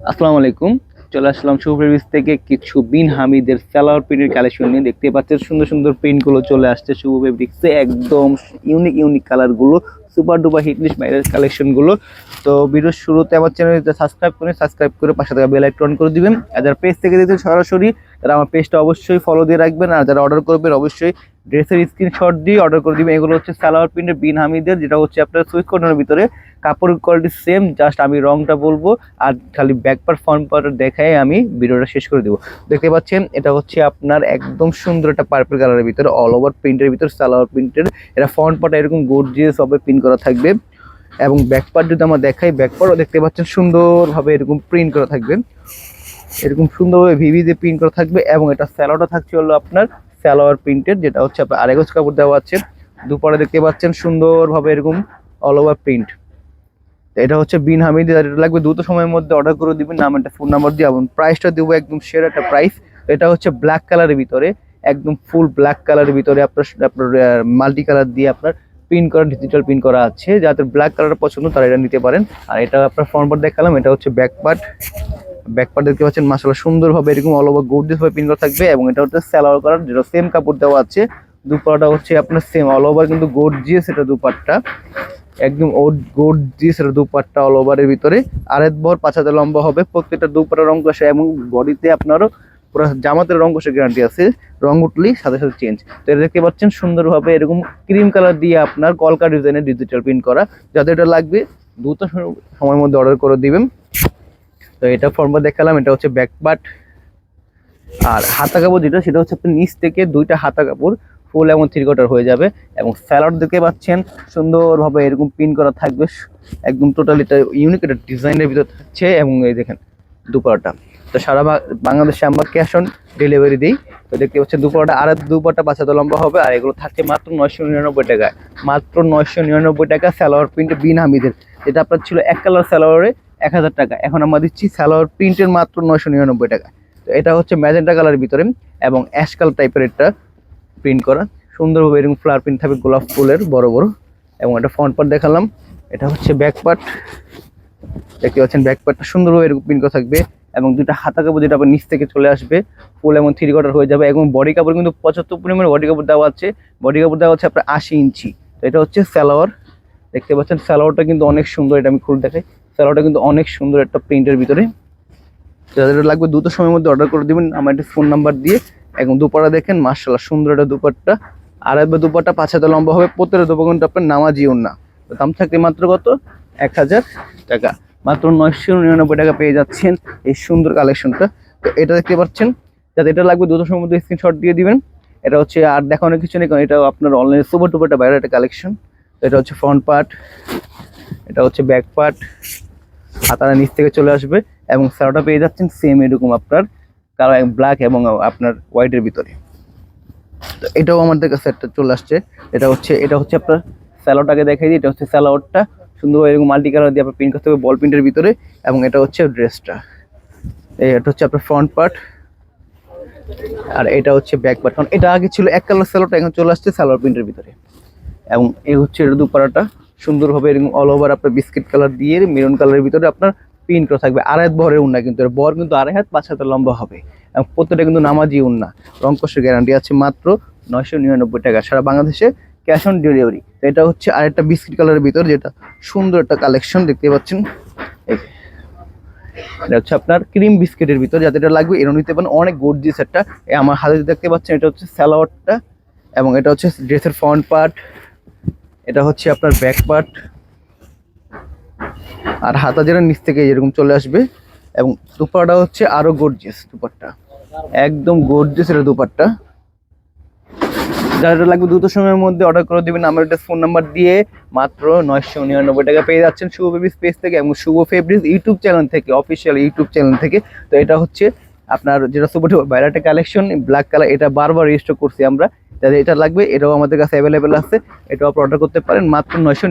আসসালামু আলাইকুম। চলে আসলাম সুপ্রিভিস থেকে কিছু বিন হামিদের সালোয়ার প্রিন্টের কালেকশন নিয়ে। দেখতে পাচ্ছেন সুন্দর সুন্দর প্রিন্টগুলো চলে আসছে শুভ ফেব্রিক্সে। একদম ইউনিক ইউনিক কালারগুলো সুপার ডুপার হিটলিস বাইরের কালেকশনগুলো। তো ভিডিওর শুরুতে আমার চ্যানেলটা সাবস্ক্রাইব করে সাবস্ক্রাইব করে পাশে থাকা বেল আইকন করে দিবেন। আর যারা পেজ থেকে দিতে সরাসরি তারা আমার পেজটা অবশ্যই ফলো দিয়ে রাখবেন। আর যারা অর্ডার করবেন, অবশ্যই ড্রেসের স্ক্রিনশট দিয়ে অর্ডার করে দিবেন। এগুলো হচ্ছে সালোয়ার প্রিন্টের বিন হামিদের, যেটা হচ্ছে আপনার সুইচ কটনের ভিতরে। কাপড়ের কোয়ালিটি সেম জাস্ট আমি রংটা বলব। আর খালি ব্যাক পার ফ্রন্ট পার দেখায় আমি ভিডিওটা শেষ করে দেবো। দেখতে পাচ্ছেন, এটা হচ্ছে আপনার একদম সুন্দর একটা পার্পল কালারের ভিতরে অল ওভার প্রিন্টের ভিতরে সালোয়ার প্রিন্টের এটা ফ্রন্ট পার্ট এরকম গর্জিয়াস হবে প্রিন্ট করা থাকবে। এবং ব্যাক পার্ট যদি আমরা দেখাই ব্যাক পার্টও দেখতে পাচ্ছেন সুন্দরভাবে এরকম প্রিন্ট করা থাকবে। এরকম সুন্দরভাবে ভিভি দিয়ে প্রিন্ট করা থাকবে এবং এটা স্যালোটা থাকছে হলো আপনার স্যালোয়ার প্রিন্টের যেটা হচ্ছে আপনার আরেগজ কাপড় দেওয়া আছে। দুপারে দেখতে পাচ্ছেন সুন্দরভাবে এরকম অল ওভার প্রিন্ট এটা হচ্ছে বিন হামিদ আর এটা লাগবে দ্রুত সময়ের মধ্যে অর্ডার করে দিবেন, নাম একটা ফোন নাম্বার দিয়ে এবং প্রাইসটা দেবো একদম শেয়ার একটা প্রাইস এটা হচ্ছে ব্ল্যাক কালারের ভিতরে, একদম ফুল ব্ল্যাক কালারের ভিতরে আপনার আপনার মাল্টি কালার দিয়ে আপনার প্রিন্ট করা ডিজিটাল প্রিন্ট করা আছে। যাদের ব্ল্যাক কালার পছন্দ তারা এটা নিতে পারেন। আর এটা আপনার ফ্রন্ট পার্ট দেখালাম, এটা হচ্ছে ব্যাক পার্ট ব্যাক পার্ট দেখতে পাচ্ছেন মাসাল্লাহ সুন্দরভাবে এরকম অল ওভার গোর্ডিস ভাবে প্রিন্ট করা থাকবে এবং এটা হচ্ছে স্যালোয়ার করার যেটা সেম কাপড় দেওয়া আছে দুপাটা হচ্ছে আপনার সেম অল ওভার কিন্তু গর্জিয়াস এটা দুপাটটা, একদম ও গর্জিয়াস এটা দুপাটটা অল ওভারের ভিতরে, আরেক বর পাঁচ হাজার লম্বা হবে, প্রত্যেকটা দুপাটা রং কষে এবং বডিতে আপনারও পুরো জামাতের রং কষে গ্যারান্টি আছে, রং উঠলেই সাথে সাথে চেঞ্জ তো এটা দেখতে পাচ্ছেন সুন্দরভাবে এরকম ক্রিম কালার দিয়ে আপনার কলকা ডিজাইনের ডিজিটাল প্রিন্ট করা, যাদের এটা লাগবে দ্রুত সময়ের মধ্যে অর্ডার করে দিবেন। তো এটা ফর্মা দেখালাম, এটা হচ্ছে ব্যাক পার্ট আর হাতা কাপড় যেটা, সেটা হচ্ছে আপনার নিচ থেকে দুইটা হাতা কাপড় ফুল এবং থ্রি কোয়ার্টার হয়ে যাবে। এবং স্যালাড দেখতে পাচ্ছেন, সুন্দরভাবে এরকম পিন করা থাকবে, একদম টোটাল এটা ইউনিক একটা ডিজাইনের ভিতর থাকছে। এবং এই দেখেন দুপাটা তো সারা বাংলাদেশে আমরা ক্যাশ অন ডেলিভারি দিই। তো দেখতে পাচ্ছেন দুপাটা আর দুপাটা পাঁচ হাজার লম্বা হবে, আর এগুলো থাকছে মাত্র নয়শো নিরানব্বই টাকায়। মাত্র নয়শো নিরানব্বই টাকা স্যালোয়ার প্রিন্ট বিন হামিদের। যেটা আপনার ছিল এক কালার স্যালোয়ারে এক হাজার টাকা। এখন আমরা দিচ্ছি স্যালোয়ার প্রিন্টের মাত্র নয়শো নিরানব্বই টাকা। তো এটা হচ্ছে ম্যাজেন্টা কালারের ভিতরে এবং অ্যাশ কালার টাইপের একটা প্রিন্ট করা। সুন্দরভাবে এরকম ফ্লাওয়ার প্রিন্ট থাকবে গোলাপ ফুলের, বড় বড়। এবং এটা ফ্রন্ট পার্ট দেখালাম। এটা হচ্ছে ব্যাক পার্ট দেখতে পাচ্ছেন ব্যাক পার্টটা সুন্দরভাবে এরকম প্রিন্ট করা থাকবে এবং দুটা হাতা কাপড় যেটা আপনার নিচ থেকে চলে আসবে ফুল এবং থ্রি কোয়ার্টার হয়ে যাবে। এবং বডি কাপড় কিন্তু পঁচাত্তর পরিমাণে বডি কাপড় দেওয়া আছে। বডি কাপড় দেওয়া আছে আপনার আশি ইঞ্চি। তো এটা হচ্ছে স্যালোয়ার দেখতে পাচ্ছেন স্যালোয়ারটা কিন্তু অনেক সুন্দর, এটা আমি খুলে দেখাই। স্যালোয়ারটা কিন্তু অনেক সুন্দর একটা প্রিন্টের ভিতরে। যাদের লাগবে দ্রুত সময়ের মধ্যে অর্ডার করে দিবেন, আমার একটা ফোন নাম্বার দিয়ে এবং দুপাটা দেখেন মার্শাল্লাহ সুন্দর একটা দুপাট্টা। আর একবার দুপাট্টা পাঁচ হাজার লম্বা হবে, প্রত্যেকটা দুপা কিন্তু আপনার নামাজি না। দাম থাকবে মাত্র কত? এক হাজার টাকা। মাত্র নয়শো নিরানব্বই টাকা পেয়ে যাচ্ছেন এই সুন্দর কালেকশনটা। তো এটা দেখতে পাচ্ছেন, যাতে এটা লাগবে দ্রুত সময়ের মধ্যে স্ক্রিনশট দিয়ে দিবেন। এটা হচ্ছে, আর দেখানোর কিছু নেই, কারণ এটা আপনার অনলাইনে সুপার টুপারটা বাইরে একটা কালেকশন এটা হচ্ছে ফ্রন্ট পার্ট এটা হচ্ছে ব্যাক পার্ট হাতারা নিচ থেকে চলে আসবে এবং স্যালোটা পেয়ে যাচ্ছেন সেম এরকম আপনার কালো ব্ল্যাক এবং আপনার হোয়াইটের ভিতরে। তো এটাও আমাদের কাছে একটা চলে আসছে। এটা হচ্ছে এটা হচ্ছে আপনার স্যালোটাকে দেখাই দিই। এটা হচ্ছে স্যালোয়ারটা সুন্দর এরকম মাল্টি কালার দিয়ে আপনার প্রিন্ট করতে হবে বল প্রিন্টের ভিতরে এবং এটা হচ্ছে ড্রেসটা এটা হচ্ছে আপনার ফ্রন্ট পার্ট আর এটা হচ্ছে ব্যাক পার্ট কারণ এটা আগে ছিল এক কালার স্যালোটা এখন চলে আসছে সালোয়ার প্রিন্টের ভিতরে। এবং এই হচ্ছে এটা দুপাড়াটা। সুন্দরভাবে এরকম অল ওভার আপনার বিস্কিট কালার দিয়ে মেরুন কালারের ভিতরে আপনার প্রিন্ট করা থাকবে। আড়াই হাত বহরের উন্না কিন্তু, এর বর কিন্তু আড়াই হাত, পাঁচ হাতের লম্বা হবে। এবং প্রত্যেকটা কিন্তু নামাজি উন্না। রঙ্কশের গ্যারান্টি আছে মাত্র নয়শো নিরানব্বই টাকা। সারা বাংলাদেশে ক্যাশ অন ডেলিভারি তো এটা হচ্ছে আরেকটা বিস্কিট কালারের ভিতর, যেটা সুন্দর একটা কালেকশন দেখতে পাচ্ছেন। এটা হচ্ছে আপনার ক্রিম বিস্কিটের ভিতর, যাতে এটা লাগবে। এরও নিতে পারেন অনেক গর্জিয়াস একটা আমার হাতে দেখতে পাচ্ছেন, এটা হচ্ছে স্যালাওয়ারটা এবং এটা হচ্ছে ড্রেসের ফ্রন্ট পার্ট এটা হচ্ছে আপনার ব্যাক পার্ট আর হাতা যেটা নিচ থেকে যেরকম চলে আসবে। এবং দুপাটা হচ্ছে আরও গর্জিয়াস দুপাট্টা। একদম গর্জিয়াস এটা দুপাট্টা। যারা লাগবে দ্রুত সময়ের মধ্যে অর্ডার করে দেবেন। আমার একটা ফোন নাম্বার দিয়ে মাত্র নয়শো নিরানব্বই টাকা পেয়ে যাচ্ছেন শুভ ফেব্রিক্স পেজ থেকে এবং শুভ ফেব্রিক্স ইউটিউব চ্যানেল থেকে অফিসিয়াল ইউটিউব চ্যানেল থেকে। তো এটা হচ্ছে আপনার যেটা সুপার একটা কালেকশন ব্ল্যাক কালার এটা বারবার রেজিস্টার করছি আমরা। যাদের এটা লাগবে, এটাও আমাদের কাছে অ্যাভেলেবেল আছে। এটাও আপনি অর্ডার করতে পারেন, মাত্র নয়শো